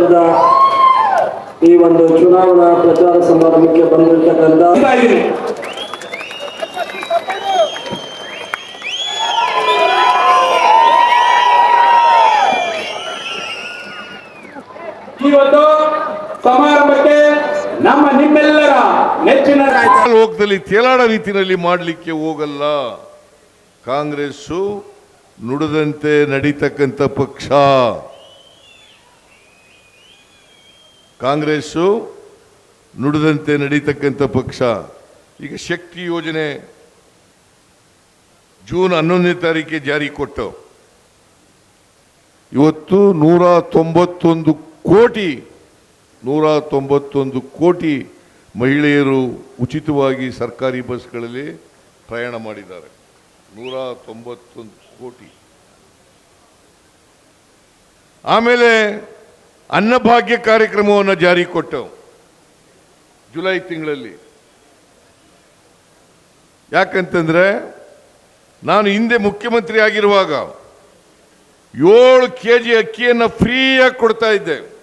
ಕ್ಷೇತ್ರದ ಈ ಒಂದು ಚುನಾವಣಾ ಪ್ರಚಾರ ಸಮಾರಂಭಕ್ಕೆ ಬಂದಿರತಕ್ಕಂಥ ಹೋಗದಲ್ಲಿ ಸಮಾರಂಭಕ್ಕೆ ನಮ್ಮ ನಿಮ್ಮೆಲ್ಲರ ನೆಚ್ಚಿನ ಲೋಕದಲ್ಲಿ ತೇಲಾಡ ರೀತಿಯಲ್ಲಿ ಮಾಡಲಿಕ್ಕೆ ಹೋಗಲ್ಲ. ಕಾಂಗ್ರೆಸ್ಸು ನುಡಿದಂತೆ ನಡೀತಕ್ಕಂಥ ಪಕ್ಷ. ಕಾಂಗ್ರೆಸ್ಸು ನುಡಿದಂತೆ ನಡೀತಕ್ಕಂಥ ಪಕ್ಷ. ಈಗ ಶಕ್ತಿ ಯೋಜನೆ ಜೂನ್ ಹನ್ನೊಂದನೇ ತಾರೀಕಿಗೆ ಜಾರಿ ಕೊಟ್ಟು ಇವತ್ತು ನೂರ ತೊಂಬತ್ತೊಂದು ಕೋಟಿ, ನೂರ ತೊಂಬತ್ತೊಂದು ಕೋಟಿ ಮಹಿಳೆಯರು ಉಚಿತವಾಗಿ ಸರ್ಕಾರಿ ಬಸ್ಗಳಲ್ಲಿ ಪ್ರಯಾಣ ಮಾಡಿದ್ದಾರೆ. ನೂರ ತೊಂಬತ್ತೊಂದು ಕೋಟಿ. ಆಮೇಲೆ ಅನ್ನಭಾಗ್ಯ ಕಾರ್ಯಕ್ರಮವನ್ನು ಜಾರಿ ಕೊಟ್ಟವು. ಜುಲೈ ತಿಂಗಳಲ್ಲಿ. ಯಾಕಂತಂದ್ರೆ, ನಾನು ಹಿಂದೆ ಮುಖ್ಯಮಂತ್ರಿ ಆಗಿರುವಾಗ ಏಳು ಕೆ ಜಿ ಅಕ್ಕಿಯನ್ನು ಫ್ರೀಯಾಗಿ ಕೊಡ್ತಾ ಇದ್ದೆ.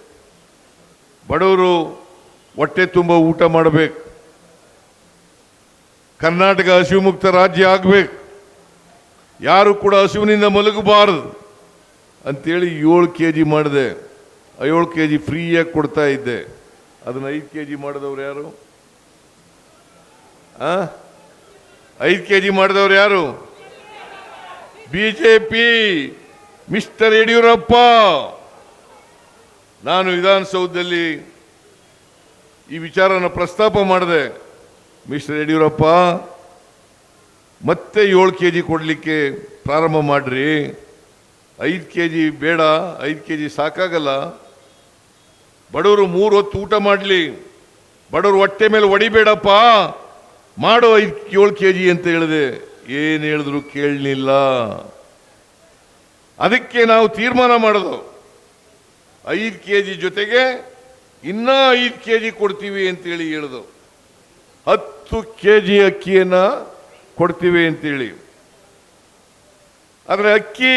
ಬಡವರು ಹೊಟ್ಟೆ ತುಂಬ ಊಟ ಮಾಡಬೇಕು. ಕರ್ನಾಟಕ ಹಸಿವು ಮುಕ್ತ ರಾಜ್ಯ ಆಗಬೇಕು. ಯಾರು ಕೂಡ ಹಸಿವಿನಿಂದ ಮಲಗಬಾರದು ಅಂತೇಳಿ ಏಳು ಕೆ ಜಿ ಮಾಡಿದೆ. ಏಳು ಕೆ ಜಿ ಫ್ರೀಯಾಗಿ ಕೊಡ್ತಾ ಇದ್ದೆ. ಅದನ್ನು ಐದು ಕೆ ಜಿ ಮಾಡಿದವ್ರು ಯಾರು? ಐದು ಕೆ ಜಿ ಮಾಡಿದವ್ರು ಯಾರು? B J P mister Yediyurappa. ನಾನು ವಿಧಾನಸೌಧದಲ್ಲಿ ಈ ವಿಚಾರನ ಪ್ರಸ್ತಾಪ ಮಾಡಿದೆ. ಮಿಸ್ಟರ್ ಯಡಿಯೂರಪ್ಪ, ಮತ್ತೆ ಏಳು ಕೆ ಜಿ ಕೊಡಲಿಕ್ಕೆ ಪ್ರಾರಂಭ ಮಾಡ್ರಿ. ಐದು ಕೆ ಜಿ ಬೇಡ, ಐದು ಕೆ ಜಿ ಸಾಕಾಗಲ್ಲ. ಬಡವರು ಮೂರು ಹೊತ್ತು ಊಟ ಮಾಡಲಿ. ಬಡವರು ಹೊಟ್ಟೆ ಮೇಲೆ ಹೊಡಿಬೇಡಪ್ಪ. ಮಾಡು ಐದು ಏಳು ಕೆ ಜಿ ಅಂತ ಹೇಳಿದೆ. ಏನು ಹೇಳಿದ್ರು ಕೇಳಲಿಲ್ಲ. ಅದಕ್ಕೆ ನಾವು ತೀರ್ಮಾನ ಮಾಡೋದು. ಐದು ಕೆ ಜಿ ಜೊತೆಗೆ ಇನ್ನೂ ಐದು ಕೆ ಜಿ ಕೊಡ್ತೀವಿ ಅಂತೇಳಿ ಹೇಳಿದು ಹತ್ತು ಕೆ ಜಿ ಅಕ್ಕಿಯನ್ನು ಕೊಡ್ತೀವಿ ಅಂತೇಳಿ ಆದರೆ ಅಕ್ಕಿ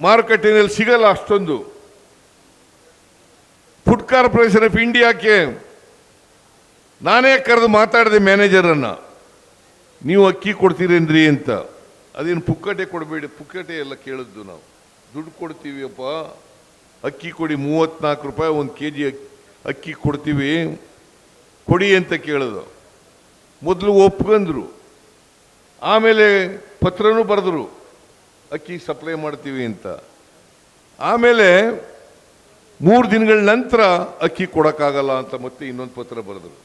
ಮಾರುಕಟ್ಟೆಯಲ್ಲಿ ಸಿಗಲ್ಲ ಅಷ್ಟೊಂದು. ಫುಡ್ ಕಾರ್ಪೊರೇಷನ್ ಆಫ್ ಇಂಡಿಯಾಕ್ಕೆ ನಾನೇ ಕರೆದು ಮಾತಾಡಿದೆ ಮ್ಯಾನೇಜರನ್ನು. ನೀವು ಅಕ್ಕಿ ಕೊಡ್ತೀರೇನ್ರಿ ಅಂತ. ಅದೇನು ಪುಕ್ಕಟೆ ಕೊಡಬೇಡಿ, ಪುಕ್ಕಟೆ ಎಲ್ಲ ಕೇಳಿದ್ದು ನಾವು. ದುಡ್ಡು ಕೊಡ್ತೀವಿಯಪ್ಪ. ಅಕ್ಕಿ ಕೊಡಿ, ಮೂವತ್ನಾಲ್ಕು ರೂಪಾಯಿ ಒಂದು ಕೆ ಜಿ ಅಕ್ಕಿ ಕೊಡ್ತೀವಿ. ಕೊಡಿ ಅಂತ ಕೇಳಿದ್ರು. ಮೊದಲು ಒಪ್ಕೊಂಡ್ರು. ಆಮೇಲೆ ಪತ್ರನೂ ಬರೆದ್ರು. ಅಕ್ಕಿ ಸಪ್ಲೈ ಮಾಡ್ತೀವಿ ಅಂತ. ಆಮೇಲೆ ಮೂರು ದಿನಗಳ ನಂತರ ಅಕ್ಕಿ ಕೊಡೋಕ್ಕಾಗಲ್ಲ ಅಂತ ಮತ್ತೆ ಇನ್ನೊಂದು ಪತ್ರ ಬರೆದರು.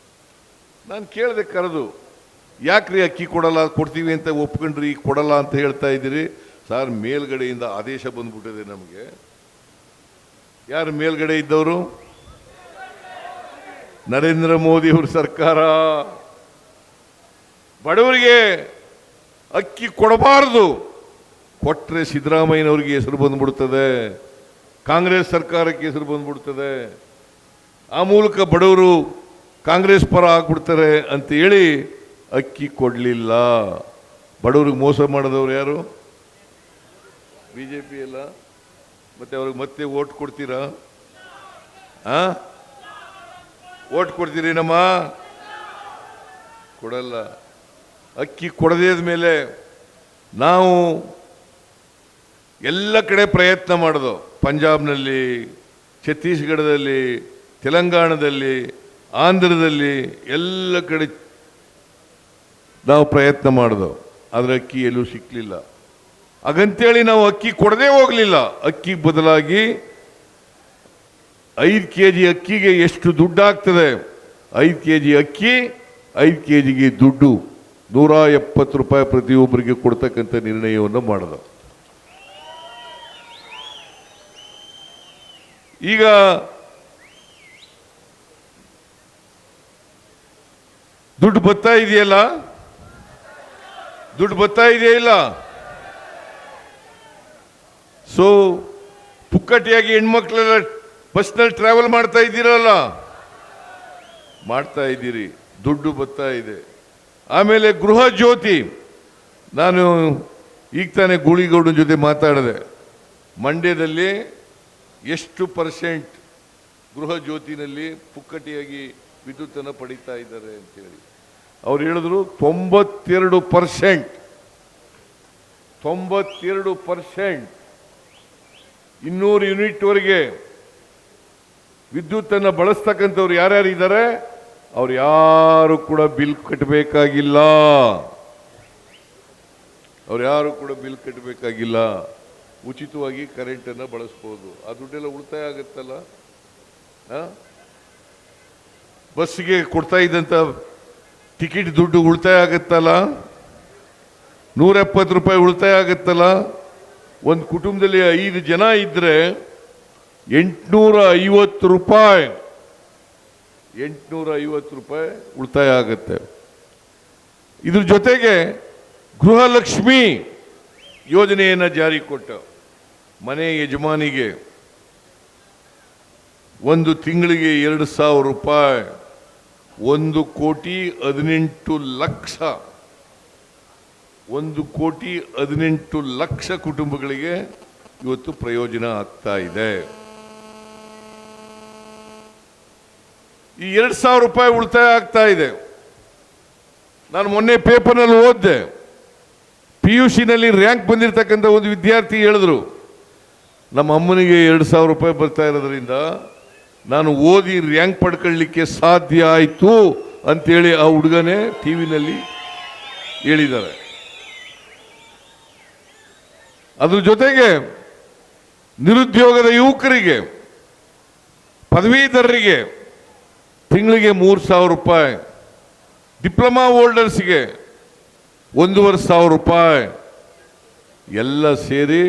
ನಾನು ಕೇಳಿದೆ, ಕರೆದು, ಯಾಕ್ರಿ ಅಕ್ಕಿ ಕೊಡಲ್ಲ? ಕೊಡ್ತೀವಿ ಅಂತ ಒಪ್ಕೊಂಡ್ರಿ, ಕೊಡಲ್ಲ ಅಂತ ಹೇಳ್ತಾ ಇದ್ದೀರಿ. ಸರ್, ಮೇಲ್ಗಡೆಯಿಂದ ಆದೇಶ ಬಂದ್ಬಿಟ್ಟಿದೆ ನಮಗೆ. ಯಾರು ಮೇಲ್ಗಡೆ ಇದ್ದವರು? ನರೇಂದ್ರ ಮೋದಿ ಅವ್ರ ಸರ್ಕಾರ. ಬಡವರಿಗೆ ಅಕ್ಕಿ ಕೊಡಬಾರದು. ಕೊಟ್ಟರೆ ಸಿದ್ದರಾಮಯ್ಯನವ್ರಿಗೆ ಹೆಸರು ಬಂದ್ಬಿಡ್ತದೆ. ಕಾಂಗ್ರೆಸ್ ಸರ್ಕಾರಕ್ಕೆ ಹೆಸರು ಬಂದ್ಬಿಡ್ತದೆ. ಆ ಮೂಲಕ ಬಡವರು ಕಾಂಗ್ರೆಸ್ ಪರ ಆಗ್ಬಿಡ್ತಾರೆ ಅಂತ ಹೇಳಿ ಅಕ್ಕಿ ಕೊಡಲಿಲ್ಲ. ಬಡವ್ರಿಗೆ ಮೋಸ ಮಾಡಿದವ್ರು ಯಾರು? ಬಿ ಜೆ ಪಿ ಎಲ್ಲ ಮತ್ತೆ ಅವ್ರಿಗೆ ಮತ್ತೆ ಓಟ್ ಕೊಡ್ತೀರಾ? ಆ? ಓಟ್ ಕೊಡ್ತೀರಿ ನಮ್ಮ? ಕೊಡಲ್ಲ. ಅಕ್ಕಿ ಕೊಡದೇ ಮೇಲೆ ನಾವು ಎಲ್ಲ ಕಡೆ ಪ್ರಯತ್ನ ಮಾಡೋದು ಪಂಜಾಬ್ನಲ್ಲಿ, ಛತ್ತೀಸ್ಗಢದಲ್ಲಿ, ತೆಲಂಗಾಣದಲ್ಲಿ, ಆಂಧ್ರದಲ್ಲಿ ಎಲ್ಲ ಕಡೆ ನಾವು ಪ್ರಯತ್ನ ಮಾಡಿದೆವು. ಆದರೆ ಅಕ್ಕಿ ಎಲ್ಲೂ ಸಿಕ್ಕಲಿಲ್ಲ ಹಾಗಂತೇಳಿ ನಾವು ಅಕ್ಕಿ ಕೊಡದೇ ಹೋಗಲಿಲ್ಲ. ಅಕ್ಕಿ ಬದಲಾಗಿ ಐದು ಕೆ ಜಿ ಅಕ್ಕಿಗೆ ಎಷ್ಟು ದುಡ್ಡಾಗ್ತದೆ? ಐದು ಕೆ ಜಿ ಅಕ್ಕಿ, ಐದು ಕೆ ಜಿಗೆ ದುಡ್ಡು. ನೂರ ಎಪ್ಪತ್ತು ರೂಪಾಯಿ ಪ್ರತಿಯೊಬ್ಬರಿಗೆ ಕೊಡ್ತಕ್ಕಂಥ ನಿರ್ಣಯವನ್ನು ಮಾಡಿದ ಈಗ ದುಡ್ಡು ಬರ್ತಾ ಇದೆಯಲ್ಲ? ದುಡ್ಡು ಬರ್ತಾ ಇದೆಯಾ ಇಲ್ಲ? ಸೊ ಪುಕ್ಕಟಿಯಾಗಿ ಹೆಣ್ಮಕ್ಳೆಲ್ಲ ಬಸ್ನಲ್ಲಿ ಟ್ರಾವೆಲ್ ಮಾಡ್ತಾ ಇದ್ದೀರಲ್ಲ? ಮಾಡ್ತಾ ಇದ್ದೀರಿ. ದುಡ್ಡು ಬರ್ತಾ ಇದೆ. ಆಮೇಲೆ ಗೃಹ ಜ್ಯೋತಿ. ನಾನು ಈಗ ತಾನೇ ಗೂಳಿಗೌಡನ ಜೊತೆ ಮಾತಾಡಿದೆ. ಮಂಡ್ಯದಲ್ಲಿ ಎಷ್ಟು ಪರ್ಸೆಂಟ್ ಗೃಹ ಜ್ಯೋತಿನಲ್ಲಿ ಪುಕ್ಕಟಿಯಾಗಿ ವಿದ್ಯುತ್ತನ್ನು ಪಡೀತಾ ಇದ್ದಾರೆ ಅಂತೇಳಿ. ಅವ್ರು ಹೇಳಿದ್ರು ತೊಂಬತ್ತೆರಡು ಪರ್ಸೆಂಟ್. ತೊಂಬತ್ತೆರಡು ಪರ್ಸೆಂಟ್. ಇನ್ನೂರು ಯೂನಿಟ್ವರೆಗೆ ವಿದ್ಯುತ್ತನ್ನು ಬಳಸ್ತಕ್ಕಂಥವ್ರು ಯಾರ್ಯಾರು ಇದ್ದಾರೆ ಅವ್ರು ಯಾರು ಕೂಡ ಬಿಲ್ ಕಟ್ಟಬೇಕಾಗಿಲ್ಲ ಅವ್ರು ಯಾರು ಕೂಡ ಬಿಲ್ ಕಟ್ಟಬೇಕಾಗಿಲ್ಲ ಉಚಿತವಾಗಿ ಕರೆಂಟನ್ನು ಬಳಸ್ಬೋದು. ಆ ದುಡ್ಡೆಲ್ಲ ಉಳಿತಾಯ ಆಗುತ್ತಲ್ಲ? ಬಸ್ಸಿಗೆ ಕೊಡ್ತಾ ಇದ್ದಂಥ ಟಿಕೆಟ್ ದುಡ್ಡು ಉಳಿತಾಯ ಆಗುತ್ತಲ್ಲ? ನೂರ ಎಪ್ಪತ್ತು ರೂಪಾಯಿ ಉಳಿತಾಯ ಆಗುತ್ತಲ್ಲ? ಒಂದು ಕುಟುಂಬದಲ್ಲಿ ಐದು ಜನ ಇದ್ದರೆ ಎಂಟುನೂರ ಐವತ್ತು ರೂಪಾಯಿ ಎಂಟುನೂರ ಐವತ್ತು ರೂಪಾಯಿ ಉಳಿತಾಯ ಆಗುತ್ತೆ. ಇದ್ರ ಜೊತೆಗೆ ಗೃಹಲಕ್ಷ್ಮಿ ಯೋಜನೆಯನ್ನು ಜಾರಿ ಕೊಟ್ಟ. ಮನೆ ಯಜಮಾನಿಗೆ ಒಂದು ತಿಂಗಳಿಗೆ ಎರಡು ಸಾವಿರ ರೂಪಾಯಿ, ಒಂದು ಕೋಟಿ ಹದಿನೆಂಟು ಲಕ್ಷ, ಒಂದು ಕೋಟಿ ಹದಿನೆಂಟು ಲಕ್ಷ ಕುಟುಂಬಗಳಿಗೆ ಇವತ್ತು ಪ್ರಯೋಜನ ಆಗ್ತಾ ಇದೆ. ಈ ಎರಡು ಸಾವಿರ ರೂಪಾಯಿ ಉಳಿತಾಯ ಆಗ್ತಾ ಇದೆ. ನಾನು ಮೊನ್ನೆ ಪೇಪರ್ನಲ್ಲಿ ಓದಿದೆ. ಪಿ ಯು ಸಿನಲ್ಲಿ ರ್ಯಾಂಕ್ ಬಂದಿರತಕ್ಕಂಥ ಒಂದು ವಿದ್ಯಾರ್ಥಿ ಹೇಳಿದ್ರು. ನಮ್ಮ ಅಮ್ಮನಿಗೆ ಎರಡು ಸಾವಿರ ರೂಪಾಯಿ ಬರ್ತಾ ಇರೋದ್ರಿಂದ ನಾನು ಓದಿ ರ್ಯಾಂಕ್ ಪಡ್ಕೊಳ್ಳಿಕ್ಕೆ ಸಾಧ್ಯ ಆಯಿತು ಅಂತೇಳಿ ಆ ಹುಡುಗನೇ ಟಿ ವಿನಲ್ಲಿ ಹೇಳಿದ್ದಾರೆ. ಅದ್ರ ಜೊತೆಗೆ ನಿರುದ್ಯೋಗದ ಯುವಕರಿಗೆ, ಪದವೀಧರರಿಗೆ ತಿಂಗಳಿಗೆ ಮೂರು ಸಾವಿರ ರೂಪಾಯಿ, ಡಿಪ್ಲೊಮಾ ಹೋಲ್ಡರ್ಸ್ಗೆ ಒಂದೂವರೆ ಸಾವಿರ ರೂಪಾಯಿ ಎಲ್ಲ ಸೇರಿ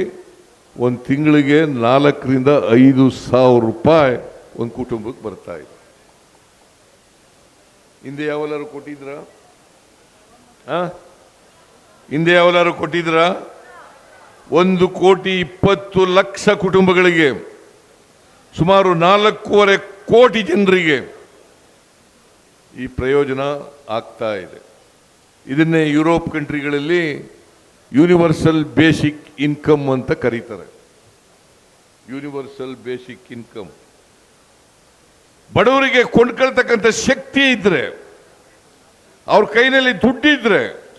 ಒಂದು ತಿಂಗಳಿಗೆ ನಾಲ್ಕರಿಂದ ಐದು ಸಾವಿರ ರೂಪಾಯಿ ಒಂದು ಕುಟುಂಬಕ್ಕೆ ಬರ್ತಾ ಇದೆ. ಹಿಂದೆ ಯಾವಲ್ಲಾರು ಕೊಟ್ಟಿದ್ರ? ಹಿಂದೆ ಯಾವಲ್ಲಾರು ಕೊಟ್ಟಿದ್ರ? ಒಂದು ಕೋಟಿ ಇಪ್ಪತ್ತು ಲಕ್ಷ ಕುಟುಂಬಗಳಿಗೆ, ಸುಮಾರು ನಾಲ್ಕೂವರೆ ಕೋಟಿ ಜನರಿಗೆ ಈ ಪ್ರಯೋಜನ ಆಗ್ತಾ ಇದೆ. ಇದನ್ನೇ ಯುರೋಪ್ ಕಂಟ್ರಿಗಳಲ್ಲಿ ಯೂನಿವರ್ಸಲ್ ಬೇಸಿಕ್ ಇನ್ಕಮ್ ಅಂತ ಕರೀತಾರೆ. ಯೂನಿವರ್ಸಲ್ ಬೇಸಿಕ್ ಇನ್ಕಮ್ ಬಡವರಿಗೆ ಕೊಂಡ್ಕೊಳ್ತಕ್ಕಂಥ ಶಕ್ತಿ ಇದ್ರೆ, ಅವ್ರ ಕೈನಲ್ಲಿ ದುಡ್ಡಿದ್ರೆ,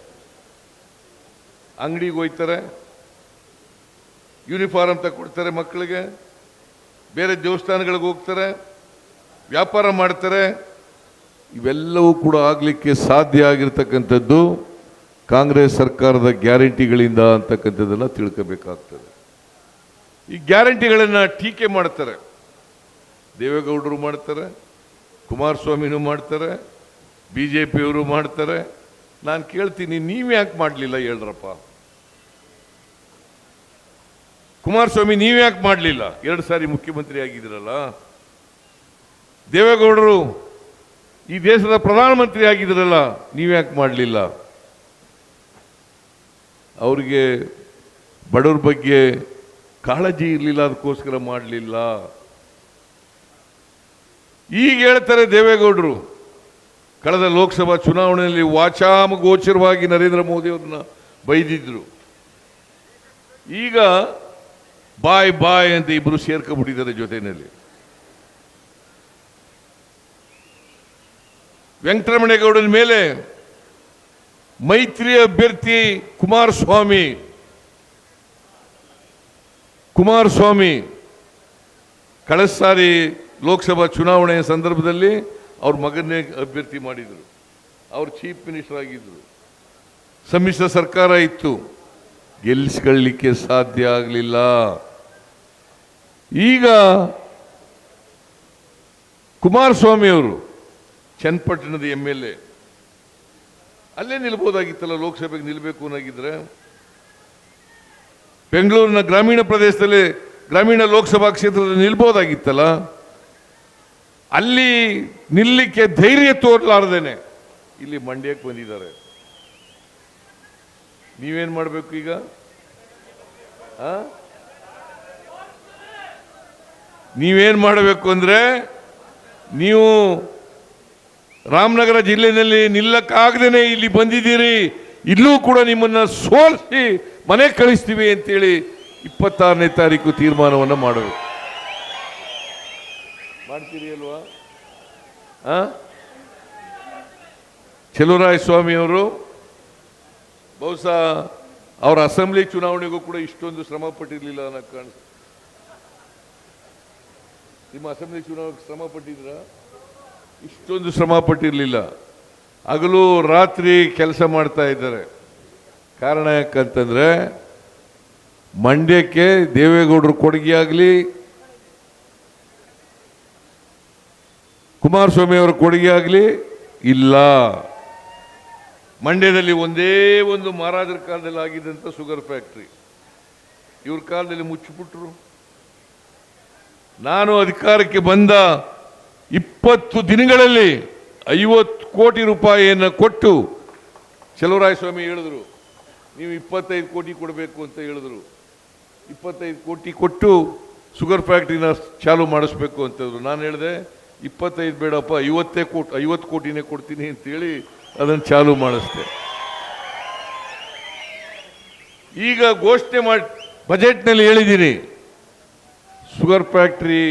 ಅಂಗಡಿಗೆ ಹೋಯ್ತಾರೆ ಯೂನಿಫಾರ್ಮ್ ತಗೊಡ್ತಾರೆ ಮಕ್ಕಳಿಗೆ, ಬೇರೆ ದೇವಸ್ಥಾನಗಳಿಗೆ ಹೋಗ್ತಾರೆ, ವ್ಯಾಪಾರ ಮಾಡ್ತಾರೆ, ಇವೆಲ್ಲವೂ ಕೂಡ ಆಗಲಿಕ್ಕೆ ಸಾಧ್ಯ ಆಗಿರ್ತಕ್ಕಂಥದ್ದು ಕಾಂಗ್ರೆಸ್ ಸರ್ಕಾರದ ಗ್ಯಾರಂಟಿಗಳಿಂದ ಅಂತಕ್ಕಂಥದ್ದೆಲ್ಲ ತಿಳ್ಕೋಬೇಕಾಗ್ತದೆ. ಈ ಗ್ಯಾರಂಟಿಗಳನ್ನು ಟೀಕೆ ಮಾಡ್ತಾರೆ. ದೇವೇಗೌಡರು ಮಾಡ್ತಾರೆ, ಕುಮಾರಸ್ವಾಮಿನೂ ಮಾಡ್ತಾರೆ ಬಿ ಜೆ ಪಿಯವರು ಮಾಡ್ತಾರೆ. ನಾನು ಕೇಳ್ತೀನಿ, ನೀವು ಯಾಕೆ ಮಾಡಲಿಲ್ಲ ಹೇಳ್ರಪ್ಪ? ಕುಮಾರಸ್ವಾಮಿ, ನೀವು ಯಾಕೆ ಮಾಡಲಿಲ್ಲ? ಎರಡು ಸಾರಿ ಮುಖ್ಯಮಂತ್ರಿ ಆಗಿದ್ದೀರಲ್ಲ. ದೇವೇಗೌಡರು ಈ ದೇಶದ ಪ್ರಧಾನಮಂತ್ರಿ ಆಗಿದ್ರಲ್ಲ ನೀವ್ಯಾಕೆ ಮಾಡಲಿಲ್ಲ? ಅವ್ರಿಗೆ ಬಡವ್ರ ಬಗ್ಗೆ ಕಾಳಜಿ ಇರಲಿಲ್ಲ, ಅದಕ್ಕೋಸ್ಕರ ಮಾಡಲಿಲ್ಲ. ಈಗ ಹೇಳ್ತಾರೆ ದೇವೇಗೌಡರು, ಕಳೆದ ಲೋಕಸಭಾ ಚುನಾವಣೆಯಲ್ಲಿ ವಾಚಾಮಗೋಚರವಾಗಿ ನರೇಂದ್ರ ಮೋದಿ ಅವ್ರನ್ನ ಬೈದಿದ್ರು. ಈಗ ಬಾಯ್ ಬಾಯ್ ಅಂತ ಇಬ್ಬರು ಸೇರ್ಕೊಂಡ್ಬಿಟ್ಟಿದ್ದಾರೆ ಜೊತೆಯಲ್ಲಿ. ವೆಂಕಟರಮಣೇಗೌಡನ ಮೇಲೆ ಮೈತ್ರಿ ಅಭ್ಯರ್ಥಿ ಕುಮಾರಸ್ವಾಮಿ. ಕುಮಾರಸ್ವಾಮಿ, ಕಳೆದ ಸಾರಿ ಲೋಕಸಭಾ ಚುನಾವಣೆಯ ಸಂದರ್ಭದಲ್ಲಿ ಅವ್ರ ಮಗನೇ ಅಭ್ಯರ್ಥಿ ಮಾಡಿದರು. ಅವರು ಚೀಫ್ ಮಿನಿಸ್ಟರ್ ಆಗಿದ್ರು. ಸಮ್ಮಿಶ್ರ ಸರ್ಕಾರ ಇತ್ತು. ಗೆಲ್ಲಿಸ್ಕೊಳ್ಳಲಿಕ್ಕೆ ಸಾಧ್ಯ ಆಗಲಿಲ್ಲ. ಈಗ ಕುಮಾರಸ್ವಾಮಿ ಅವರು ಚನ್ನಪಟ್ಟಣದ ಎಂ ಎಲ್ ಎ ಅಲ್ಲೇ ನಿಲ್ಬೋದಾಗಿತ್ತಲ್ಲ ಲೋಕಸಭೆಗೆ ನಿಲ್ಬೇಕು ಅನ್ನೋಗಿದ್ರೆ ಬೆಂಗಳೂರಿನ ಗ್ರಾಮೀಣ ಪ್ರದೇಶದಲ್ಲಿ, ಗ್ರಾಮೀಣ ಲೋಕಸಭಾ ಕ್ಷೇತ್ರದಲ್ಲಿ ನಿಲ್ಬೋದಾಗಿತ್ತಲ್ಲ, ಅಲ್ಲಿ ನಿಲ್ಲಿಕ್ಕೆ ಧೈರ್ಯ ತೋರ್ಲಾರ್ದೇನೆ ಇಲ್ಲಿ ಮಂಡ್ಯಕ್ಕೆ ಬಂದಿದ್ದಾರೆ ನೀವೇನು ಮಾಡಬೇಕು ಈಗ? ನೀವೇನ್ ಮಾಡಬೇಕು ಅಂದ್ರೆ, ನೀವು ರಾಮನಗರ ಜಿಲ್ಲೆಯಲ್ಲಿ ನಿಲ್ಲಕ್ಕಾಗದೇ ಇಲ್ಲಿ ಬಂದಿದ್ದೀರಿ. ಇಲ್ಲೂ ಕೂಡ ನಿಮ್ಮನ್ನ ಸೋಲಿಸಿ ಮನೆ ಕಳಿಸ್ತೀವಿ ಅಂತೇಳಿ ಇಪ್ಪತ್ತಾರನೇ ತಾರೀಕು ತೀರ್ಮಾನವನ್ನು ಮಾಡೋದು. ಮಾಡ್ತೀರಿ ಅಲ್ವಾ? ಚೆಲುವರಾಯ ಸ್ವಾಮಿ ಅವರು, ಬಹುಶಃ ಅವರ ಅಸೆಂಬ್ಲಿ ಚುನಾವಣೆಗೂ ಕೂಡ ಇಷ್ಟೊಂದು ಶ್ರಮ ಪಟ್ಟಿರಲಿಲ್ಲ ಅನ್ನೋ ಕಾಣಿಸ್ತು ನಿಮ್ಮ ಅಸೆಂಬ್ಲಿ ಚುನಾವಣೆಗೆ ಶ್ರಮ ಪಟ್ಟಿದ್ರ? ಇಷ್ಟೊಂದು ಶ್ರಮ ಪಟ್ಟಿರಲಿಲ್ಲ. ಹಗಲು ರಾತ್ರಿ ಕೆಲಸ ಮಾಡ್ತಾ ಇದ್ದಾರೆ. ಕಾರಣ ಯಾಕಂತಂದರೆ ಮಂಡ್ಯಕ್ಕೆ ದೇವೇಗೌಡರ ಕೊಡುಗೆಯಾಗಲಿ ಕುಮಾರಸ್ವಾಮಿ ಅವರ ಕೊಡುಗೆ ಆಗಲಿ ಇಲ್ಲ. ಮಂಡ್ಯದಲ್ಲಿ ಒಂದೇ ಒಂದು ಮಹಾರಾಜರ ಕಾಲದಲ್ಲಿ ಆಗಿದ್ದಂಥ ಶುಗರ್ ಫ್ಯಾಕ್ಟ್ರಿ ಇವ್ರ ಕಾಲದಲ್ಲಿ ಮುಚ್ಚಿಬಿಟ್ರು. ನಾನು ಅಧಿಕಾರಕ್ಕೆ ಬಂದ ಇಪ್ಪತ್ತು ದಿನಗಳಲ್ಲಿ ಐವತ್ತು ಕೋಟಿ ರೂಪಾಯಿಯನ್ನು ಕೊಟ್ಟು ಚಲುವರಾಯಸ್ವಾಮಿ ಹೇಳಿದ್ರು, ನೀವು ಇಪ್ಪತ್ತೈದು ಕೋಟಿ ಕೊಡಬೇಕು ಅಂತ ಹೇಳಿದ್ರು. ಇಪ್ಪತ್ತೈದು ಕೋಟಿ ಕೊಟ್ಟು ಶುಗರ್ ಫ್ಯಾಕ್ಟ್ರಿನ ಚಾಲು ಮಾಡಿಸ್ಬೇಕು ಅಂತಂದ್ರು ನಾನು ಹೇಳಿದೆ, ಇಪ್ಪತ್ತೈದು ಬೇಡಪ್ಪ, ಐವತ್ತೇ ಕೋಟಿ, ಐವತ್ತು ಕೋಟಿನೇ ಕೊಡ್ತೀನಿ ಅಂತೇಳಿ ಅದನ್ನು ಚಾಲು ಮಾಡಿಸ್ದೆ. ಈಗ ಘೋಷಣೆ ಮಾಡಿ, ಬಜೆಟ್ನಲ್ಲಿ ಹೇಳಿದ್ದೀನಿ, ಶುಗರ್ ಫ್ಯಾಕ್ಟ್ರಿ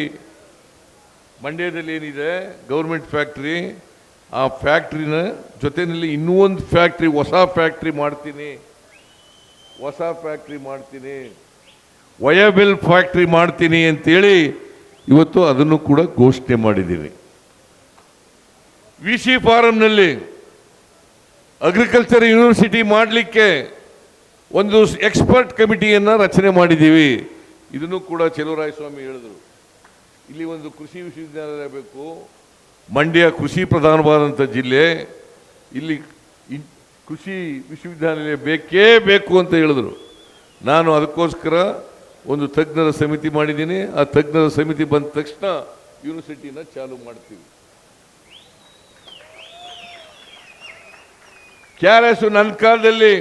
ಮಂಡ್ಯದಲ್ಲಿ ಏನಿದೆ ಗೌರ್ಮೆಂಟ್ ಫ್ಯಾಕ್ಟ್ರಿ ಆ ಫ್ಯಾಕ್ಟ್ರಿನ ಜೊತೆಯಲ್ಲಿ ಇನ್ನೂ ಒಂದು ಫ್ಯಾಕ್ಟ್ರಿ ಹೊಸ ಫ್ಯಾಕ್ಟ್ರಿ ಮಾಡ್ತೀನಿ. ಹೊಸ ಫ್ಯಾಕ್ಟ್ರಿ ಮಾಡ್ತೀನಿ. ವಯಬಲ್ ಫ್ಯಾಕ್ಟ್ರಿ ಮಾಡ್ತೀನಿ ಅಂತೇಳಿ ಇವತ್ತು ಅದನ್ನು ಕೂಡ ಘೋಷಣೆ ಮಾಡಿದ್ದೀವಿ. ವಿ ಸಿ ಫಾರಂನಲ್ಲಿ ಅಗ್ರಿಕಲ್ಚರ್ ಯೂನಿವರ್ಸಿಟಿ ಮಾಡಲಿಕ್ಕೆ ಒಂದು ಎಕ್ಸ್ಪರ್ಟ್ ಕಮಿಟಿಯನ್ನು ರಚನೆ ಮಾಡಿದ್ದೀವಿ. ಇದನ್ನು ಕೂಡ ಚೆಲುವರಾಯ ಸ್ವಾಮಿ ಹೇಳಿದರು. ಇಲ್ಲಿ ಒಂದು ಕೃಷಿ ವಿಶ್ವವಿದ್ಯಾಲಯ ಬೇಕು ಮಂಡ್ಯ ಕೃಷಿ ಪ್ರಧಾನವಾದಂಥ ಜಿಲ್ಲೆ. ಇಲ್ಲಿ ಕೃಷಿ ವಿಶ್ವವಿದ್ಯಾನಿಲಯ ಬೇಕೇ ಬೇಕು ಅಂತ ಹೇಳಿದರು. ನಾನು ಅದಕ್ಕೋಸ್ಕರ ಒಂದು ತಜ್ಞರ ಸಮಿತಿ ಮಾಡಿದ್ದೀನಿ. ಆ ತಜ್ಞರ ಸಮಿತಿ ಬಂದ ತಕ್ಷಣ ಯೂನಿವರ್ಸಿಟಿನ ಚಾಲು ಮಾಡ್ತೀವಿ. ಕೆ ಆರ್ ಎಸ್ ನನ್ನ ಕಾಲದಲ್ಲಿ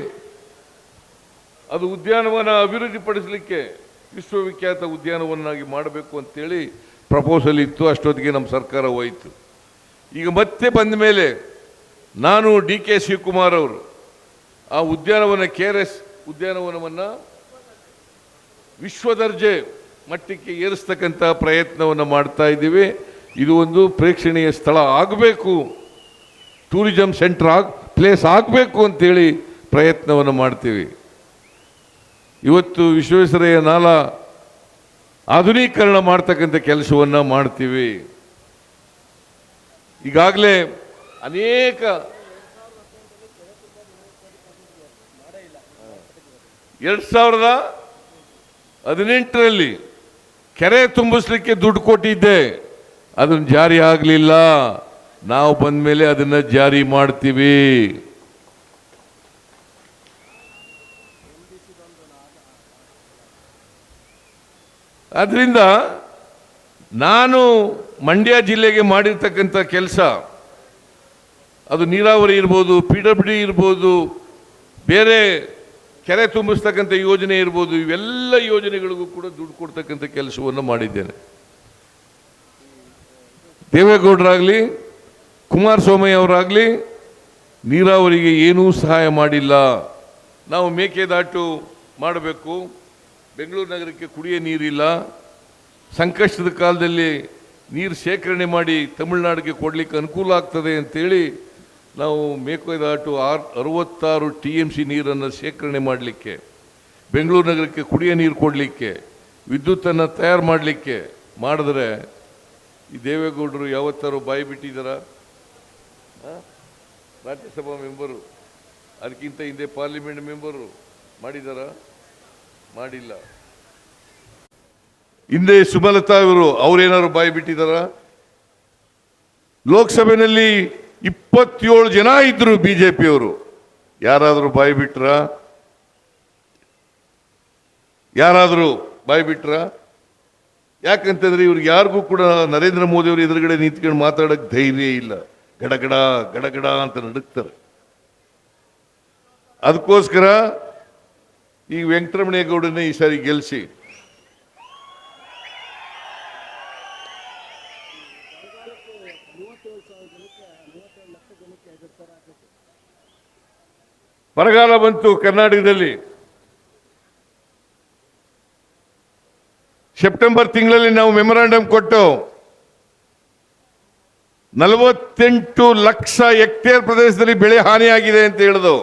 ಅದು ಉದ್ಯಾನವನ ಅಭಿವೃದ್ಧಿಪಡಿಸಲಿಕ್ಕೆ ವಿಶ್ವವಿಖ್ಯಾತ ಉದ್ಯಾನವನ್ನಾಗಿ ಮಾಡಬೇಕು ಅಂತೇಳಿ ಪ್ರಪೋಸಲ್ ಇತ್ತು, ಅಷ್ಟೊತ್ತಿಗೆ ನಮ್ಮ ಸರ್ಕಾರ ಹೋಯಿತು. ಈಗ ಮತ್ತೆ ಬಂದ ಮೇಲೆ ನಾನು ಡಿ ಕೆ ಶಿವಕುಮಾರ್ ಅವರು ಆ ಉದ್ಯಾನವನ, ಕೆ ಆರ್ ಎಸ್ ಉದ್ಯಾನವನವನ್ನು ವಿಶ್ವದರ್ಜೆ ಮಟ್ಟಕ್ಕೆ ಏರಿಸ್ತಕ್ಕಂಥ ಪ್ರಯತ್ನವನ್ನು ಮಾಡ್ತಾ ಇದ್ದೀವಿ. ಇದು ಒಂದು ಪ್ರೇಕ್ಷಣೀಯ ಸ್ಥಳ ಆಗಬೇಕು. ಟೂರಿಸಂ ಸೆಂಟರ್ ಆಗ, ಪ್ಲೇಸ್ ಆಗಬೇಕು ಅಂತೇಳಿ ಪ್ರಯತ್ನವನ್ನು ಮಾಡ್ತೀವಿ. ಇವತ್ತು ವಿಶ್ವೇಶ್ವರಯ್ಯ ನಾಲ ಆಧುನೀಕರಣ ಮಾಡ್ತಕ್ಕಂಥ ಕೆಲಸವನ್ನು ಮಾಡ್ತೀವಿ. ಈಗಾಗಲೇ ಅನೇಕ ಎರಡು ಸಾವಿರದ ಹದಿನೆಂಟರಲ್ಲಿ ಕೆರೆ ತುಂಬಿಸ್ಲಿಕ್ಕೆ ದುಡ್ಡು ಕೊಟ್ಟಿದ್ದೆ. ಅದನ್ನು ಜಾರಿ ಆಗಲಿಲ್ಲ. ನಾವು ಬಂದ ಮೇಲೆ ಅದನ್ನು ಜಾರಿ ಮಾಡ್ತೀವಿ. ಆದ್ರಿಂದ ನಾನು ಮಂಡ್ಯ ಜಿಲ್ಲೆಗೆ ಮಾಡಿರ್ತಕ್ಕಂಥ ಕೆಲಸ, ಅದು ನೀರಾವರಿ ಇರ್ಬೋದು ಪಿ ಡಬ್ಲ್ಯೂ ಡಿ ಇರ್ಬೋದು, ಬೇರೆ ಕೆರೆ ತುಂಬಿಸ್ತಕ್ಕಂಥ ಯೋಜನೆ ಇರ್ಬೋದು, ಇವೆಲ್ಲ ಯೋಜನೆಗಳಿಗೂ ಕೂಡ ದುಡ್ಡು ಕೊಡ್ತಕ್ಕಂಥ ಕೆಲಸವನ್ನು ಮಾಡಿದ್ದೇನೆ. ದೇವೇಗೌಡರಾಗಲಿ ಕುಮಾರಸ್ವಾಮಿ ಅವರಾಗಲಿ ನೀರಾವರಿಗೆ ಏನೂ ಸಹಾಯ ಮಾಡಿಲ್ಲ. ನಾವು ಮೇಕೆದಾಟು ಮಾಡಬೇಕು. ಬೆಂಗಳೂರು ನಗರಕ್ಕೆ ಕುಡಿಯ ನೀರಿಲ್ಲ. ಸಂಕಷ್ಟದ ಕಾಲದಲ್ಲಿ ನೀರು ಶೇಖರಣೆ ಮಾಡಿ ತಮಿಳುನಾಡಿಗೆ ಕೊಡಲಿಕ್ಕೆ ಅನುಕೂಲ ಆಗ್ತದೆ ಅಂತೇಳಿ ನಾವು ಮೇಕೆದಾಟು ಆರ್ ಅರವತ್ತಾರು ಟಿ ಎಂ ಸಿ ನೀರನ್ನು ಶೇಖರಣೆ ಮಾಡಲಿಕ್ಕೆ, ಬೆಂಗಳೂರು ನಗರಕ್ಕೆ ಕುಡಿಯ ನೀರು ಕೊಡಲಿಕ್ಕೆ, ವಿದ್ಯುತ್ತನ್ನು ತಯಾರು ಮಾಡಲಿಕ್ಕೆ ಮಾಡಿದ್ರೆ ಈ ದೇವೇಗೌಡರು ಯಾವತ್ತಾರು ಬಾಯಿ ಬಿಟ್ಟಿದ್ದಾರ? ರಾಜ್ಯಸಭಾ ಮೆಂಬರು, ಅದಕ್ಕಿಂತ ಹಿಂದೆ ಪಾರ್ಲಿಮೆಂಟ್ ಮೆಂಬರು ಮಾಡಿದಾರ ಮಾಡಿಲ್ಲ. ಹಿಂದೆ ಸುಮಲತಾ ಇವರು, ಅವರೇನಾದ್ರು ಬಾಯಿ ಬಿಟ್ಟಿದಾರ? ಲೋಕಸಭೆಯಲ್ಲಿ ಇಪ್ಪತ್ತೇಳು ಜನ ಇದ್ರು ಬಿಜೆಪಿಯವರು. ಯಾರಾದರೂ ಬಾಯಿ ಬಿಟ್ರ? ಯಾರಾದರೂ ಬಾಯಿ ಬಿಟ್ರ? ಯಾಕಂತಂದ್ರೆ ಇವ್ರಿಗೆ ಯಾರಿಗೂ ಕೂಡ ನರೇಂದ್ರ ಮೋದಿ ಅವರು ಎದುರುಗಡೆ ನಿಂತ್ಕೊಂಡು ಮಾತಾಡಕ್ಕೆ ಧೈರ್ಯ ಇಲ್ಲ. ಗಡಗಡ ಗಡಗಡ ಅಂತ ನಡುಕ್ತಾರೆ ಅದಕ್ಕೋಸ್ಕರ ಈ ವೆಂಕಟರಮಣೇಗೌಡನೇ ಈ ಸಾರಿ ಗೆಲ್ಲಿಸಿ ಬರಗಾಲ ಬಂತು ಕರ್ನಾಟಕದಲ್ಲಿ. ಸೆಪ್ಟೆಂಬರ್ ತಿಂಗಳಲ್ಲಿ ನಾವು ಮೆಮೊರಾಂಡಮ್ ಕೊಟ್ಟು ನಲವತ್ತೆಂಟು ಲಕ್ಷ ಹೆಕ್ಟೇರ್ ಪ್ರದೇಶದಲ್ಲಿ ಬೆಳೆ ಹಾನಿಯಾಗಿದೆ ಅಂತ ಹೇಳಿದು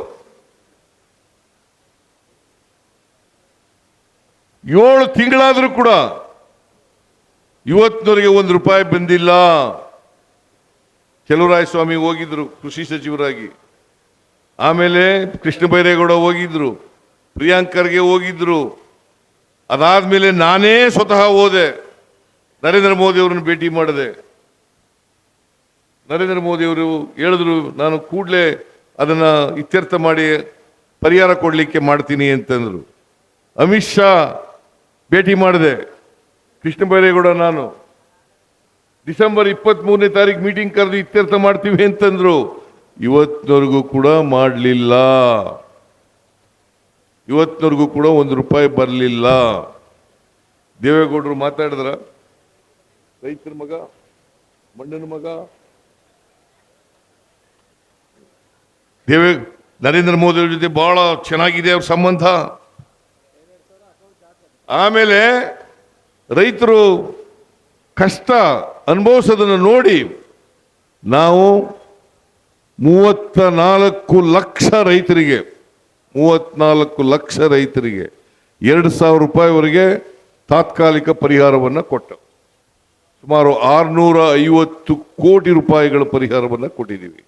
ಏಳು ತಿಂಗಳಾದರೂ ಕೂಡ ಇವತ್ತಿನವರೆಗೆ ಒಂದು ರೂಪಾಯಿ ಬಂದಿಲ್ಲ. ಸ್ವಾಮಿ ಹೋಗಿದ್ರು, ಕೃಷಿ ಸಚಿವರಾಗಿ. ಆಮೇಲೆ ಕೃಷ್ಣ ಬೈರೇಗೌಡ ಹೋಗಿದ್ರು, ಪ್ರಿಯಾಂಕರ್ಗೆ ಹೋಗಿದ್ರು. ಅದಾದ್ಮೇಲೆ ನಾನೇ ಸ್ವತಃ ಹೋದೆ. ನರೇಂದ್ರ ಮೋದಿ ಅವರನ್ನು ಭೇಟಿ ಮಾಡಿದೆ. ನರೇಂದ್ರ ಮೋದಿ ಅವರು ಹೇಳಿದ್ರು, ನಾನು ಕೂಡಲೇ ಅದನ್ನು ಇತ್ಯರ್ಥ ಮಾಡಿ ಪರಿಹಾರ ಕೊಡಲಿಕ್ಕೆ ಮಾಡ್ತೀನಿ ಅಂತಂದರು. ಅಮಿತ್ ಶಾ ಭೇಟಿ ಮಾಡಿದೆ. ಕೃಷ್ಣ ಬೈರೇಗೌಡ ನಾನು. ಡಿಸೆಂಬರ್ ಇಪ್ಪತ್ತ್ ಮೂರನೇ ತಾರೀಕು ಮೀಟಿಂಗ್ ಕರೆದು ಇತ್ಯರ್ಥ ಮಾಡ್ತೀವಿ ಅಂತಂದ್ರು. ಇವತ್ತಿನವರೆಗೂ ಕೂಡ ಮಾಡಲಿಲ್ಲ. ಇವತ್ತಿನವರೆಗೂ ಕೂಡ ಒಂದು ರೂಪಾಯಿ ಬರಲಿಲ್ಲ. ದೇವೇಗೌಡರು ಮಾತಾಡಿದ್ರ, ರೈತರ ಮಗ, ಮಣ್ಣನ ಮಗ. ದೇವೇ, ನರೇಂದ್ರ ಮೋದಿ ಅವ್ರ ಜೊತೆ ಬಹಳ ಚೆನ್ನಾಗಿದೆ ಅವ್ರ ಸಂಬಂಧ. ಆಮೇಲೆ ರೈತರು ಕಷ್ಟ ಅನುಭವಿಸೋದನ್ನು ನೋಡಿ ನಾವು ಮೂವತ್ತ ನಾಲ್ಕು ಲಕ್ಷ ರೈತರಿಗೆ, ಮೂವತ್ನಾಲ್ಕು ಲಕ್ಷ ರೈತರಿಗೆ ಎರಡು ಸಾವಿರ ರೂಪಾಯಿವರೆಗೆ ತಾತ್ಕಾಲಿಕ ಪರಿಹಾರವನ್ನು ಕೊಟ್ಟ ಸುಮಾರು ಆರುನೂರ ಐವತ್ತು ಕೋಟಿ ರೂಪಾಯಿಗಳ ಪರಿಹಾರವನ್ನು ಕೊಟ್ಟಿದ್ದೀವಿ.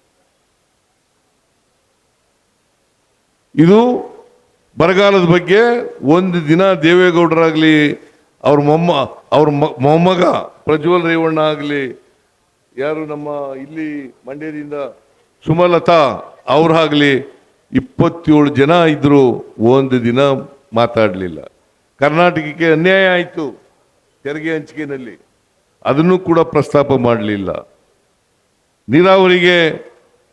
ಇದು ಬರಗಾಲದ ಬಗ್ಗೆ ಒಂದು ದಿನ ದೇವೇಗೌಡರಾಗಲಿ, ಅವ್ರ ಮೊಮ್ಮ, ಅವ್ರ ಮೊಮ್ಮಗ ಪ್ರಜ್ವಲ್ ರೇವಣ್ಣ ಆಗಲಿ, ಯಾರು ನಮ್ಮ ಇಲ್ಲಿ ಮಂಡ್ಯದಿಂದ ಸುಮಲತಾ ಅವ್ರಾಗಲಿ, ಇಪ್ಪತ್ತೇಳು ಜನ ಇದ್ದರು ಒಂದು ದಿನ ಮಾತಾಡಲಿಲ್ಲ. ಕರ್ನಾಟಕಕ್ಕೆ ಅನ್ಯಾಯ ಆಯಿತು ತೆರಿಗೆ ಹಂಚಿಕೆನಲ್ಲಿ. ಅದನ್ನು ಕೂಡ ಪ್ರಸ್ತಾಪ ಮಾಡಲಿಲ್ಲ. ನೀರಾವರಿಗೆ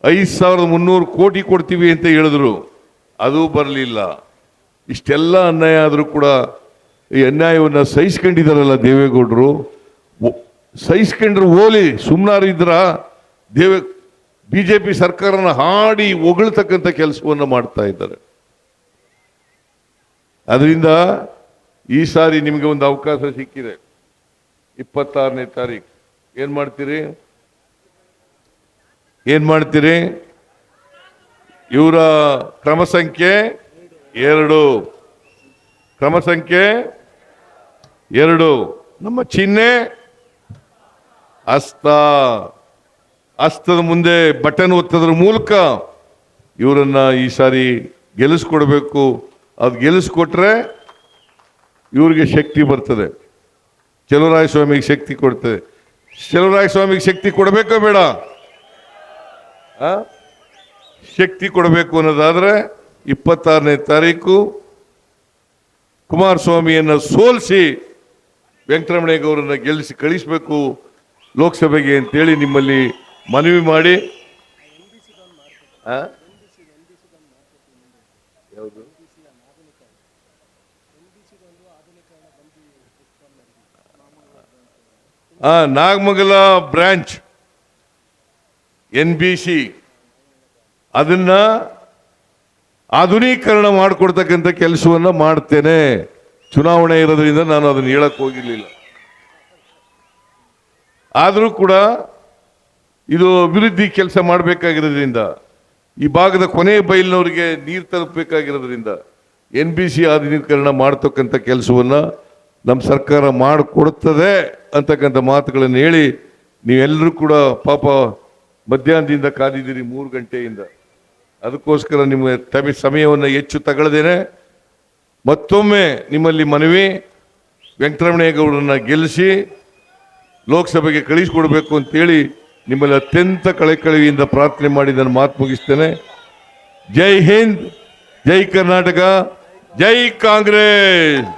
ಐದು ಸಾವಿರದ ಮುನ್ನೂರು ಕೋಟಿ ಕೊಡ್ತೀವಿ ಅಂತ ಹೇಳಿದ್ರು. ಅದು ಬರಲಿಲ್ಲ. ಇಷ್ಟೆಲ್ಲ ಅನ್ಯಾಯ ಆದರೂ ಕೂಡ ಈ ಅನ್ಯಾಯವನ್ನು ಸಹಿಸ್ಕೊಂಡಿದ್ದಾರಲ್ಲ ದೇವೇಗೌಡರು. ಸಹಿಸ್ಕೊಂಡ್ರು ಓಲಿ ಸುಮ್ಮನಾರಿದ್ರ ದೇವೆ ಬಿ ಜೆ ಪಿ ಸರ್ಕಾರನ ಹಾಡಿ ಹೊಗಳ್ತಕ್ಕಂಥ ಕೆಲಸವನ್ನು ಮಾಡ್ತಾ ಇದ್ದಾರೆ. ಅದರಿಂದ ಈ ಸಾರಿ ನಿಮಗೆ ಒಂದು ಅವಕಾಶ ಸಿಕ್ಕಿದೆ. ಇಪ್ಪತ್ತಾರನೇ ತಾರೀಕು ಏನು ಮಾಡ್ತೀರಿ? ಏನು ಮಾಡ್ತೀರಿ? ಇವರ ಕ್ರಮ ಸಂಖ್ಯೆ ಎರಡು. ಕ್ರಮ ಸಂಖ್ಯೆ ಎರಡು. ನಮ್ಮ ಚಿಹ್ನೆ. ಅಸ್ತ. ಅಸ್ತದ ಮುಂದೆ ಬಟನ್ ಒತ್ತೋದ್ರ ಮೂಲಕ ಇವರನ್ನ ಈ ಸಾರಿ ಗೆಲ್ಲಿಸ್ಕೊಡ್ಬೇಕು. ಅದು ಗೆಲ್ಲಿಸ್ಕೊಟ್ರೆ ಇವ್ರಿಗೆ ಶಕ್ತಿ ಬರ್ತದೆ. ಚಲುವರಾಯ ಸ್ವಾಮಿಗೆ ಶಕ್ತಿ ಕೊಡ್ತದೆ. ಚಲುವರಾಯ ಸ್ವಾಮಿಗೆ ಶಕ್ತಿ ಕೊಡಬೇಕೋ ಬೇಡ? ಆ? ಶಕ್ತಿ ಕೊಡಬೇಕು ಅನ್ನೋದಾದ್ರೆ ಇಪ್ಪತ್ತಾರನೇ ತಾರೀಕು ಕುಮಾರಸ್ವಾಮಿಯನ್ನು ಸೋಲಿಸಿ ವೆಂಕಟರಮಣೇಗೌಡರನ್ನು ಗೆಲ್ಲಿಸಿ ಕಳಿಸಬೇಕು ಲೋಕಸಭೆಗೆ ಅಂತೇಳಿ ನಿಮ್ಮಲ್ಲಿ ಮನವಿ ಮಾಡಿ? ಯಾವುದು? Nagamangala branch, N B C. ಅದನ್ನ ಆಧುನೀಕರಣ ಮಾಡಿಕೊಡ್ತಕ್ಕಂಥ ಕೆಲಸವನ್ನ ಮಾಡ್ತೇನೆ. ಚುನಾವಣೆ ಇರೋದ್ರಿಂದ ನಾನು ಅದನ್ನ ಹೇಳಕ್ ಹೋಗಿರಲಿಲ್ಲ. ಆದರೂ ಕೂಡ ಇದು ಅಭಿವೃದ್ಧಿ ಕೆಲಸ ಮಾಡಬೇಕಾಗಿರೋದ್ರಿಂದ, ಈ ಭಾಗದ ಕೊನೆ ಬೈಲಿನವರಿಗೆ ನೀರು ತಲುಪಬೇಕಾಗಿರೋದ್ರಿಂದ, ಎನ್ ಬಿ ಸಿ ಆಧುನೀಕರಣ ಮಾಡ್ತಕ್ಕಂಥ ಕೆಲಸವನ್ನು ನಮ್ಮ ಸರ್ಕಾರ ಮಾಡಿಕೊಡುತ್ತದೆ ಅಂತಕ್ಕಂಥ ಮಾತುಗಳನ್ನು ಹೇಳಿ ನೀವೆಲ್ಲರೂ ಕೂಡ ಪಾಪ ಮಧ್ಯಾಹ್ನದಿಂದ ಕಾದಿದ್ದೀರಿ ಮೂರು ಗಂಟೆಯಿಂದ. ಅದಕ್ಕೋಸ್ಕರ ನಿಮ್ಮ ತಮಿ, ಸಮಯವನ್ನು ಹೆಚ್ಚು ತಗೊಳ್ಳದೇನೆ ಮತ್ತೊಮ್ಮೆ ನಿಮ್ಮಲ್ಲಿ ಮನವಿ ವೆಂಕಟರಮಣೇಗೌಡರನ್ನ ಗೆಲ್ಲಿಸಿ, ಲೋಕಸಭೆಗೆ ಕಳಿಸಿಕೊಡಬೇಕು ಅಂತೇಳಿ ನಿಮ್ಮಲ್ಲಿ ಅತ್ಯಂತ ಕಳೆಕಳವಿಯಿಂದ ಪ್ರಾರ್ಥನೆ ಮಾಡಿ ನಾನು ಮಾತು ಮುಗಿಸ್ತೇನೆ. ಜೈ ಹಿಂದ್, ಜೈ ಕರ್ನಾಟಕ, ಜೈ ಕಾಂಗ್ರೆಸ್!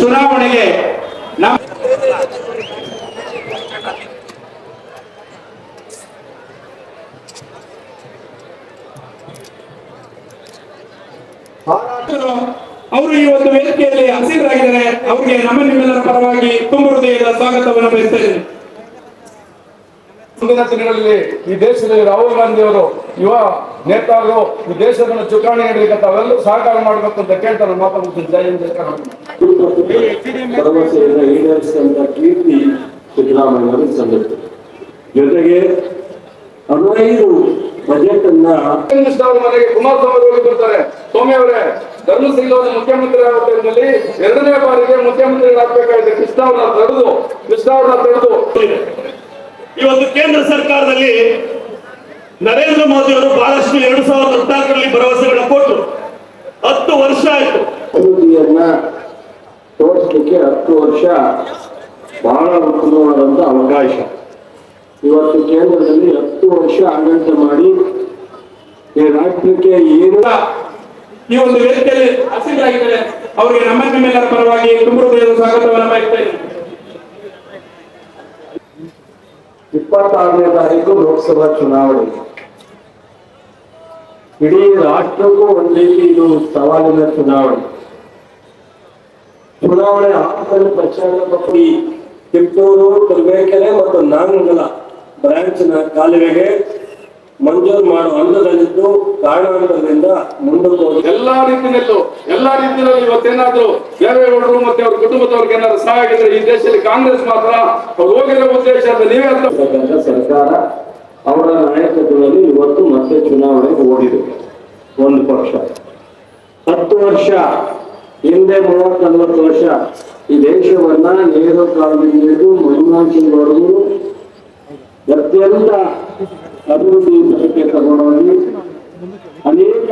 ಚುನಾವಣೆಗೆ ನಮ್ಮ ಅವರು ಈ ಒಂದು ವೇದಿಕೆಯಲ್ಲಿ ಹಸಿರಾಗಿದ್ದಾರೆ. ಅವರಿಗೆ ನಮ್ಮ ನಿಮ್ಮೆಲ್ಲರ ಪರವಾಗಿ ತುಂಬ ಹೃದಯದ ಸ್ವಾಗತವನ್ನು ಬಯಸ್ತಾ ಇದ್ದೇನೆ. ಮುಂದಿನ ದಿನಗಳಲ್ಲಿ ಈ ದೇಶದಲ್ಲಿ ರಾಹುಲ್ ಗಾಂಧಿ ಅವರು ಯುವ ನೇತಾರರು ಈ ದೇಶವನ್ನು ಚುಕ್ಕಾಣಿ ನೀಡಲಿಕ್ಕೆ ತಾವೆಲ್ಲರೂ ಸಹಕಾರ ಮಾಡಬೇಕು ಅಂತ ಕೇಳ್ತಾರೆ. ಮಾತಾಡ್ತೀನಿ. ಜೈ ಹಿಂದ್ ಜೈ ಕರ್ನಾಟಕ. ಭರವಸೆಯನ್ನು ಈಡೇರಿಸಿದಂತ ಕೀರ್ತಿ ಸಿದ್ದರಾಮಯ್ಯವರು ಸಲ್ಲುತ್ತೆ ಜೊತೆಗೆ ಹದಿನೈದು ಬಜೆಟ್ ಅನ್ನ ಕುಮಾರಸ್ವಾಮಿ ಬರ್ತಾರೆ ಸ್ವಾಮಿ ಅವರೇ ಧರ್ಮಸಿಂಗ್ ಮುಖ್ಯಮಂತ್ರಿ ಆಗುವುದರಲ್ಲಿ ಎರಡನೇ ಬಾರಿಗೆ ಮುಖ್ಯಮಂತ್ರಿಗಳಾಗಬೇಕಾಗಿದೆ ಕೃಷ್ಣ ಅವ್ರನ್ನ ತಡೆದು ಕೃಷ್ಣ ಅವ್ರನ್ನ ಇವತ್ತು ಕೇಂದ್ರ ಸರ್ಕಾರದಲ್ಲಿ ನರೇಂದ್ರ ಮೋದಿ ಅವರು ಬಹಳಷ್ಟು ಎರಡು ಸಾವಿರದ ಹದಿನಾಲ್ಕರಲ್ಲಿ ಭರವಸೆಗಳನ್ನ ಕೊಟ್ಟರು. ಹತ್ತು ವರ್ಷ ಆಯ್ತು. ತೋರಿಸಲಿಕ್ಕೆ ಹತ್ತು ವರ್ಷ ಬಹಳ ಉತ್ತಮವಾದಂಥ ಅವಕಾಶ. ಇವತ್ತು ಕೇಂದ್ರದಲ್ಲಿ ಹತ್ತು ವರ್ಷ ಆಡಳಿತ ಮಾಡಿ ಈ ರಾಜ್ಯಕ್ಕೆ ಏನಿಲ್ಲ. ಈ ಒಂದು ವೇದಿಕೆಯಲ್ಲಿ ಆಗಿದ್ದಾರೆ ಅವರಿಗೆ ನಮ್ಮ ನಿಮ್ಮೆಲ್ಲ ಪರವಾಗಿ ತುಂಬ ಸ್ವಾಗತವನ್ನು ಇಪ್ಪತ್ತಾರನೇ ತಾರೀಕು ಲೋಕಸಭಾ ಚುನಾವಣೆ. ಇಡೀ ರಾಷ್ಟ್ರಕ್ಕೂ ಒಂದೇ ರೀತಿ ಇದು ಸವಾಲಿನ ಚುನಾವಣೆ. ಚುನಾವಣೆ ಆದ್ಮೇಲೆ ಪ್ರಚಾರ ಬಗ್ಗೆ ತಿಪ್ಪೂರು ತುರುವೇಕೆರೆ ಮತ್ತು ನಾಗಂಗಲ ಬ್ರಾಂಚ್ನ ಕಾಲುವೆಗೆ ಮಂಜೂರು ಮಾಡುವ ಹಂತದಲ್ಲಿದ್ದು ಕಾರಣಾಂತರದಿಂದ ಮುಂದಕ್ಕೆ ಹೋಗಿ ಎಲ್ಲಾ ರೀತಿಯಲ್ಲೂ ಎಲ್ಲಾ ರೀತಿಯಲ್ಲಿ ಇವತ್ತೇನಾದ್ರು ದೇವೇಗೌಡರು ಮತ್ತೆ ಅವ್ರ ಕುಟುಂಬದವ್ರಿಗೆ ಏನಾದ್ರು ಸಹಾಯ ಆಗಿದ್ರೆ ಈ ದೇಶದಲ್ಲಿ ಕಾಂಗ್ರೆಸ್ ಮಾತ್ರ ಅವ್ರು ಹೋಗಿರೋ ಉದ್ದೇಶ ಅಂತ ನೀವೇ ಅರ್ಥ ಸರ್ಕಾರ ಅವರ ನಾಯಕತ್ವದಲ್ಲಿ ಇವತ್ತು ಮತ್ತೆ ಚುನಾವಣೆಗೆ ಓಡಿದೆ. ಒಂದು ಪಕ್ಷ. ಹತ್ತು ವರ್ಷ ಹಿಂದೆ ಮೂವತ್ತು ನಲವತ್ತು ವರ್ಷ ಈ ದೇಶವನ್ನ ನೇರ ಕಾಲದಿಂದ ಹಿಡಿದು ಮನಮೋಹನ್ ಅತ್ಯಂತ ಅಭಿವೃದ್ಧಿ ಮಟ್ಟಕ್ಕೆ ತಗೊಂಡೋಗಿ ಅನೇಕ